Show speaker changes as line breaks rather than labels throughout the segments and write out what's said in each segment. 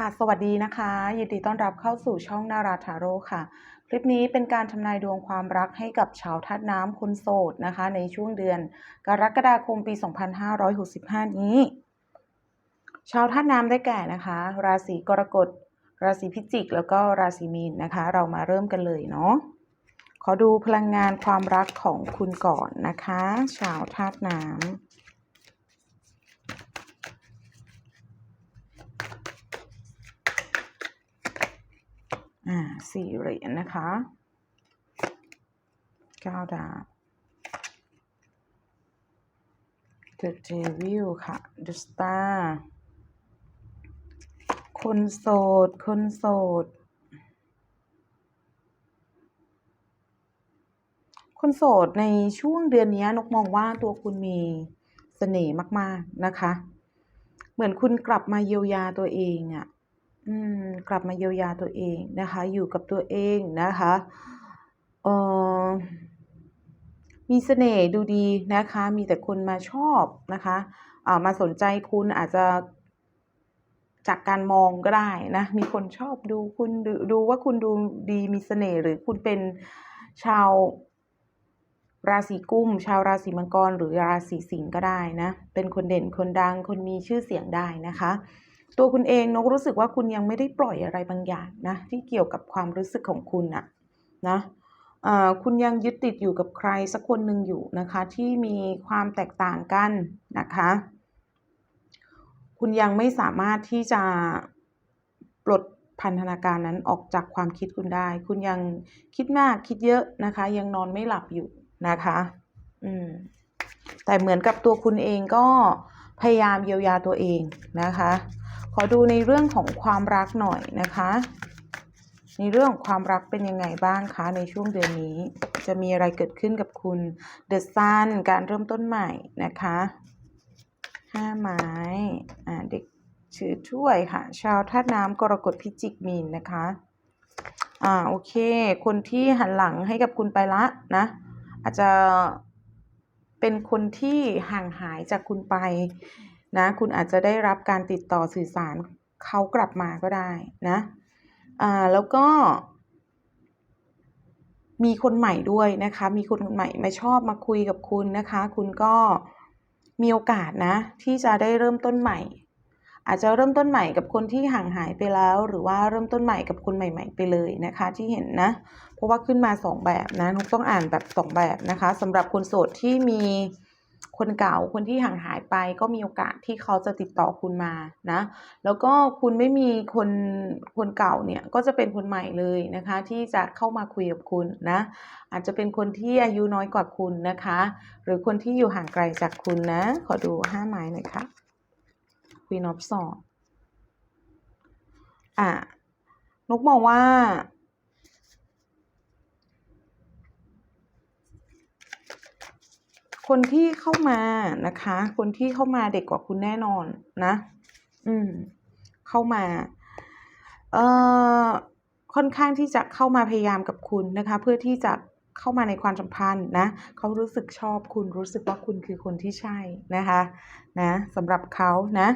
ค่ะสวัสดีนะคะ ยินดีต้อนรับเข้าสู่ช่องนาราทาโร่ค่ะ คลิปนี้เป็นการทำนายดวงความรักให้กับชาวธาตุน้ำคนโสดนะคะ ในช่วงเดือน กรกฎาคมปี 2565 นี้ ชาวธาตุน้ำได้แก่นะคะ ราศีกรกฎ ราศีพิจิก แล้วก็ราศีมีนนะคะ เรามาเริ่มกันเลยเนาะขอดูพลังงานความรักของคุณก่อนนะคะ ชาวธาตุน้ำ อ่าสี่เหรียญนะคะเก้าดาบ The Devil ค่ะ The Star คนโสด คนโสด คนโสดในช่วงเดือนนี้นกมองว่าตัวคุณมีเสน่ห์มาก ๆ นะคะ เหมือนคุณกลับมาเยียวยาตัวเองอะ่ะ กลับมาเยียวยาตัวเองนะคะ อยู่กับตัวเองนะคะเออมีเสน่ห์ดูดีนะคะ มีแต่คนมาชอบนะคะอ่ามาสนใจคุณอาจจะจากการมองก็ได้นะ มีคนชอบดูคุณดูดูว่าคุณดูดีมีเสน่ห์หรือคุณเป็นชาวราศีกุมชาวราศีมังกร หรือราศีสิงห์ก็ได้นะ เป็นคนเด่นคนดังคนมีชื่อเสียงได้นะคะ ตัวคุณเองนกรู้สึกว่าคุณยังไม่ได้ปล่อยอะไรบางอย่างนะที่เกี่ยวกับความรู้สึกของคุณอะนะคุณยังยึดติดอยู่กับใครสักคนหนึ่งอยู่นะคะ ที่มีความแตกต่างกันนะคะ คุณยังไม่สามารถที่จะปลดพันธนาการนั้นออกจากความคิดคุณได้ คุณยังคิดมากคิดเยอะนะคะ ยังนอนไม่หลับอยู่นะคะ อืมแต่เหมือนกับตัวคุณเองก็พยายามเยียวยาตัวเองนะคะ ขอดูในเรื่องของความรักหน่อยนะคะ ในเรื่องของความรักเป็นยังไงบ้างคะในช่วงเดือนนี้ จะมีอะไรเกิดขึ้นกับคุณ The Sun การเริ่มต้นใหม่นะคะห้าไม้อ่าเด็กถือถ้วยค่ะ ชาวธาตุน้ำกรกฎพิจิกมีนนะคะอ่าโอเค คนที่หันหลังให้กับคุณไปละนะ อาจจะเป็นคนที่ห่างหายจากคุณไป นะคุณอาจจะได้รับการติดต่อสื่อสารเขากลับมาก็ได้นะอ่าแล้วก็ มีคนใหม่ด้วยนะคะ มีคนใหม่มาชอบมาคุยกับคุณนะคะ คุณก็มีโอกาสนะ ที่จะได้เริ่มต้นใหม่ อาจจะเริ่มต้นใหม่กับคนที่ห่างหายไปแล้ว หรือว่าเริ่มต้นใหม่กับคนใหม่ ๆ ไปเลยนะคะ ที่เห็นนะ เพราะว่าขึ้นมาสองแบบนะนุกต้องอ่านแบบสองแบบนะคะสำหรับคนโสดที่มี คนเก่าคนที่ห่างหายไปก็มีโอกาสที่เขาจะติดต่อคุณมานะ แล้วก็คุณไม่มีคนคนเก่าเนี่ยก็จะเป็นคนใหม่เลยนะคะ ที่จะเข้ามาคุยกับคุณนะ อาจจะเป็นคนที่อายุน้อยกว่าคุณนะคะ หรือคนที่อยู่ห่างไกลจากคุณนะ ขอดูห้าไม้หน่อยค่ะ Queen of Swords อะนกมองว่า คนที่เข้ามานะคะ คนที่เข้ามาเด็กกว่าคุณแน่นอนนะ อืม เข้ามา เอ่อ ค่อนข้างที่จะเข้ามาพยายามกับคุณนะคะ เพื่อที่จะเข้ามาในความสัมพันธ์นะ เขารู้สึกชอบคุณรู้สึกว่าคุณคือคนที่ใช่นะคะ นะสำหรับเขานะ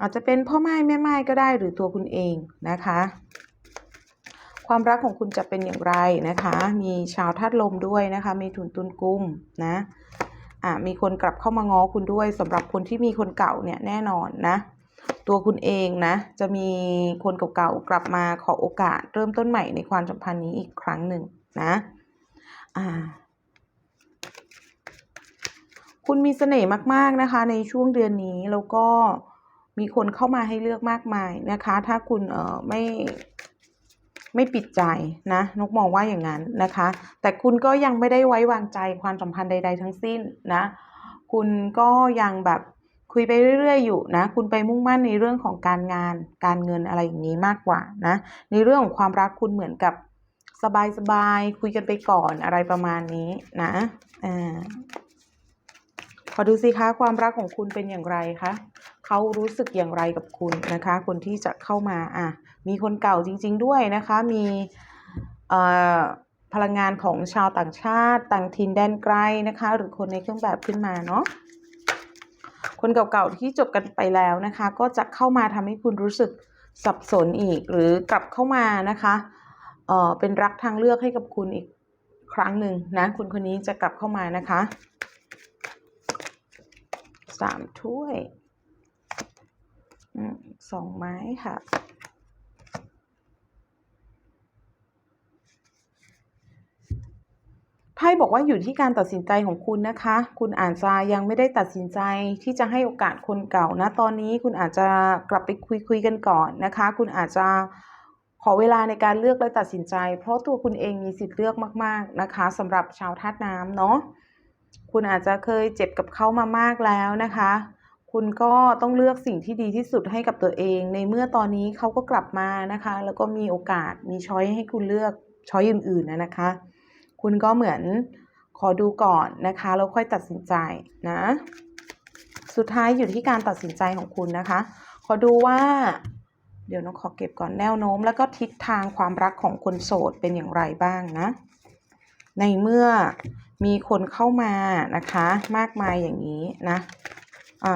อาจจะเป็นพ่อไม้แม่ไม้ก็ได้หรือตัวคุณเองนะคะ ความรักของคุณจะเป็นอย่างไรนะคะ มีชาวธาตุลมด้วยนะคะ มีถุนตุนกุมนะ มีคนกลับเข้ามาง้อคุณด้วยสำหรับคนที่มีคนเก่าเนี่ยแน่นอนนะตัวคุณเองนะ จะมีคนเก่าๆกลับมาขอโอกาส เริ่มต้นใหม่ในความสัมพันธ์นี้อีกครั้งหนึ่งนะอ่าคุณมีเสน่ห์มากๆนะคะ ในช่วงเดือนนี้แล้วก็มีคนเข้ามาให้เลือกมากมายนะคะ ถ้าคุณเอ่อไม่ ไม่ปิดใจนะนกมองว่าอย่างนั้นนะคะ แต่คุณก็ยังไม่ได้ไว้วางใจความสัมพันธ์ใด ๆ ทั้งสิ้นนะ คุณก็ยังแบบคุยไปเรื่อย ๆ อยู่นะ คุณไปมุ่งมั่นในเรื่องของการงาน การเงินอะไรอย่างนี้มากกว่านะ ในเรื่องของความรักคุณเหมือนกับสบายๆคุยกันไปก่อนอะไรประมาณนี้นะอ่า ขอดูสิคะความรักของคุณเป็นอย่างไรคะเขารู้สึกอย่างไรกับคุณนะคะ คนที่จะเข้ามาอะมีคนเก่าจริง ๆ ด้วยนะคะ มีพลังงานของชาวต่างชาติ ต่างถิ่นแดนไกลนะคะ หรือคนในเครื่องแบบขึ้นมาเนาะคนเก่าๆที่จบกันไปแล้วนะคะ ก็จะเข้ามาทำให้คุณรู้สึกสับสนอีก หรือกลับเข้ามานะคะเออเป็นรักทางเลือกให้กับคุณอีกครั้งหนึ่งนะคุณคนนี้จะกลับเข้ามานะคะ สามถ้วยสองไม้ค่ะ ไพ่บอกว่าอยู่ที่การตัดสินใจของคุณนะคะ คุณอาจจะยังไม่ได้ตัดสินใจที่จะให้โอกาสคนเก่านะ ตอนนี้คุณอาจจะกลับไปคุยคุยกันก่อนนะคะ คุณอาจจะขอเวลาในการเลือกและตัดสินใจ เพราะตัวคุณเองมีสิทธิ์เลือกมาก ๆ นะคะสำหรับชาวธาตุน้ำเนาะ คุณอาจจะเคยเจ็บกับเขามามากแล้วนะคะ คุณก็ต้องเลือกสิ่งที่ดีที่สุดให้กับตัวเอง ในเมื่อตอนนี้เขาก็กลับมานะคะ แล้วก็มีโอกาสมีช้อยให้คุณเลือกช้อยอื่นๆนะนะคะ คุณก็เหมือนขอดูก่อนนะคะแล้วค่อยตัดสินใจนะ สุดท้ายอยู่ที่การตัดสินใจของคุณนะคะ ขอดูว่า เดี๋ยวน้องขอเก็บก่อนแนวโน้ม แล้วก็ทิศทางความรักของคนโสดเป็นอย่างไรบ้างนะ ในเมื่อ มีคนเข้ามานะคะ มากมายอย่างนี้นะ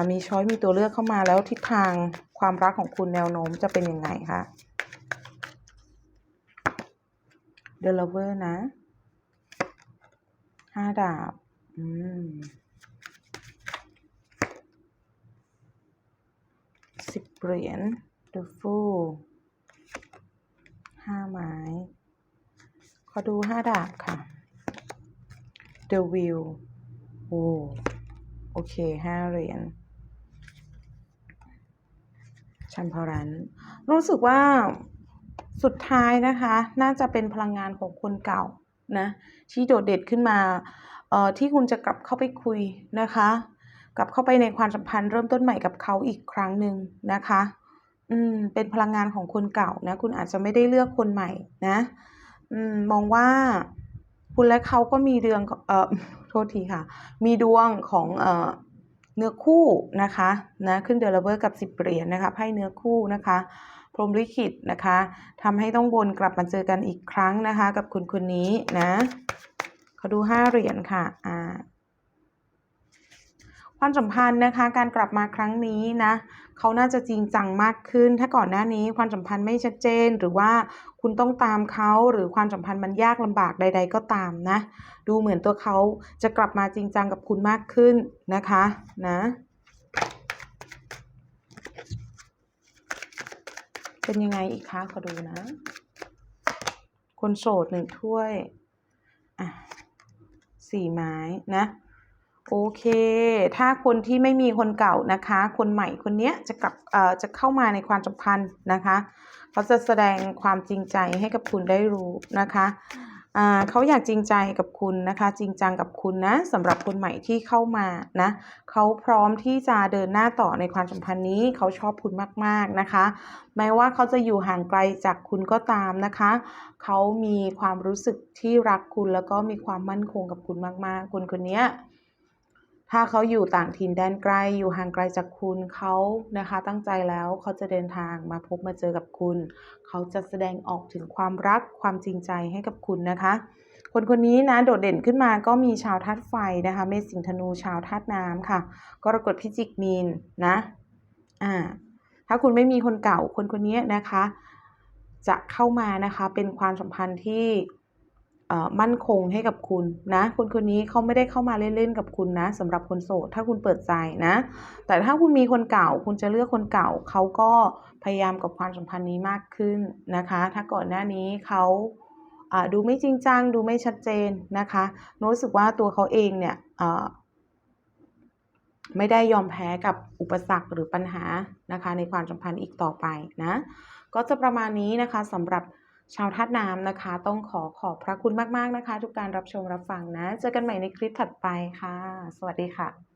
มีช้อยมีตัวเลือกเข้ามาแล้วทิศทางความรักของคุณแนวโน้มจะเป็นยังไงคะ The Lover นะห้าดาบ อืมสิบเหรียญ The Fool ห้าไม้ ขอดูห้าดาบค่ะ The Wheel โอ้โอเคห้าเหรียญชัมพรัน รู้สึกว่าสุดท้ายนะคะ น่าจะเป็นพลังงานของคนเก่านะที่โดดเด่นขึ้นมาเอ่อที่คุณจะกลับเข้าไปคุยนะคะ กลับเข้าไปในความสัมพันธ์เริ่มต้นใหม่กับเขาอีกครั้งหนึ่งนะคะ อืมเป็นพลังงานของคนเก่านะ คุณอาจจะไม่ได้เลือกคนใหม่นะ อืมมองว่า คุณและเขาก็มีเรื่องเอ่อโทษทีค่ะ มีดวงของเอ่อเนื้อคู่นะคะนะขึ้นเดลเวอร์กับสิบเหรียญนะคะไพ่เนื้อคู่นะคะ พรมลิขิตนะคะทำให้ต้องวนกลับมาเจอกันอีกครั้งนะคะ กับคุณคนนี้นะเขาดูห้าเหรียญค่ะอ่าความสัมพันธ์นะคะ การกลับมาครั้งนี้นะ เขาน่าจะจริงจังมากขึ้น ถ้าก่อนหน้านี้ความสัมพันธ์ไม่ชัดเจน หรือว่าคุณต้องตามเขาหรือความสัมพันธ์มันยากลำบากใด ๆ ก็ตามนะ ดูเหมือนตัวเขาจะกลับมาจริงจังกับคุณมากขึ้นนะคะนะเป็นยังไงอีกคะขอดูนะ คนโสดหนึ่งถ้วย อะสี่ไม้นะ โอเค ถ้าคนที่ไม่มีคนเก่านะคะ คนใหม่คนเนี้ยจะกลับเอ่อจะเข้ามาในความสัมพันธ์นะคะเขาจะแสดงความจริงใจให้กับคุณได้รู้นะคะอ่าเขาอยากจริงใจกับคุณนะคะ จริงจังกับคุณนะสำหรับคนใหม่ที่เข้ามานะเขาพร้อมที่จะเดินหน้าต่อในความสัมพันธ์นี้เขาชอบคุณมากๆนะคะ แม้ว่าเขาจะอยู่ห่างไกลจากคุณก็ตามนะคะเขามีความรู้สึกที่รักคุณแล้วก็มีความมั่นคงกับคุณมากๆคนคนเนี้ย ถ้าเขาอยู่ต่างถิ่นแดนไกลอยู่ห่างไกลจากคุณเขานะคะ ตั้งใจแล้วเขาจะเดินทางมาพบมาเจอกับคุณ เขาจะแสดงออกถึงความรักความจริงใจให้กับคุณนะคะ คนคนนี้นะโดดเด่นขึ้นมาก็มีชาวธาตุไฟนะคะ เมษสิงธนูชาวธาตุน้ำค่ะ กรกฎพิจิกมีนนะอ่าถ้าคุณไม่มีคนเก่าคนคนนี้นะคะ จะเข้ามานะคะเป็นความสัมพันธ์ที่ มั่นคงให้กับคุณนะ คนคนนี้เขาไม่ได้เข้ามาเล่นๆกับคุณนะสำหรับคนโสดถ้าคุณเปิดใจนะ แต่ถ้าคุณมีคนเก่า คุณจะเลือกคนเก่าเขาก็พยายามกับความสัมพันธ์นี้มากขึ้นนะคะ ถ้าก่อนหน้านี้เขาดูไม่จริงจังดูไม่ชัดเจนนะคะรู้สึกว่าตัวเขาเองเนี่ยไม่ได้ยอมแพ้กับอุปสรรคหรือปัญหานะคะ ในความสัมพันธ์อีกต่อไปนะ ก็จะประมาณนี้นะคะสำหรับ ชาวธาตุน้ำนะคะ ต้องขอขอบพระคุณมากๆนะคะ ทุกการรับชมรับฟังนะ เจอกันใหม่ในคลิปถัดไปค่ะ สวัสดีค่ะ